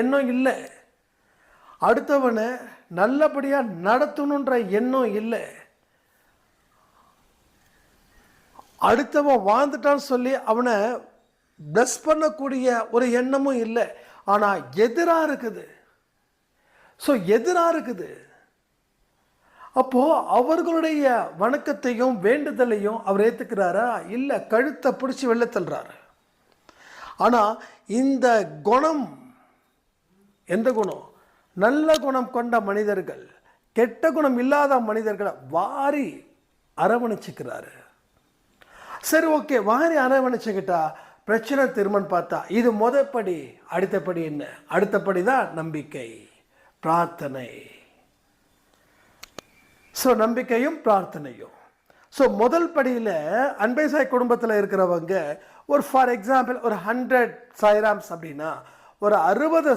எண்ணம் இல்லை. அடுத்தவனை நல்லபடியாக நடத்தணுன்ற எண்ணம் இல்லை. அடுத்தவன் வாழ்ந்துட்டான்னு சொல்லி அவனை ப்ளஸ் பண்ணக்கூடிய ஒரு எண்ணமும் இல்லை. ஆனால் எதிராக இருக்குது. ஸோ எதிராக இருக்குது. அப்போ அவர்களுடைய வணக்கத்தையும் வேண்டுதலையும் அவர் ஏற்றுக்கிறாரா இல்லை கழுத்தை பிடிச்சி வெளில தள்ளுறாரு. ஆனால் இந்த குணம் எந்த குணம்? நல்ல குணம் கொண்ட மனிதர்கள் கெட்ட குணம் இல்லாத மனிதர்களை வாரி அரவணைச்சிக்கிறாரு. சரி ஓகே வாரி அரவணைச்சுக்கிட்டா பிரச்சனை திருமன் பார்த்தா இது முதப்படி அடுத்தபடி என்ன? அடுத்தபடி தான் நம்பிக்கை பிரார்த்தனை. ஸோ நம்பிக்கையும் பிரார்த்தனையும். ஸோ முதல் படியில் அன்பைசாய் குடும்பத்தில் இருக்கிறவங்க ஒரு ஃபார் எக்ஸாம்பிள் ஒரு ஹண்ட்ரட் சாய்ராம்ஸ் அப்படின்னா ஒரு அறுபது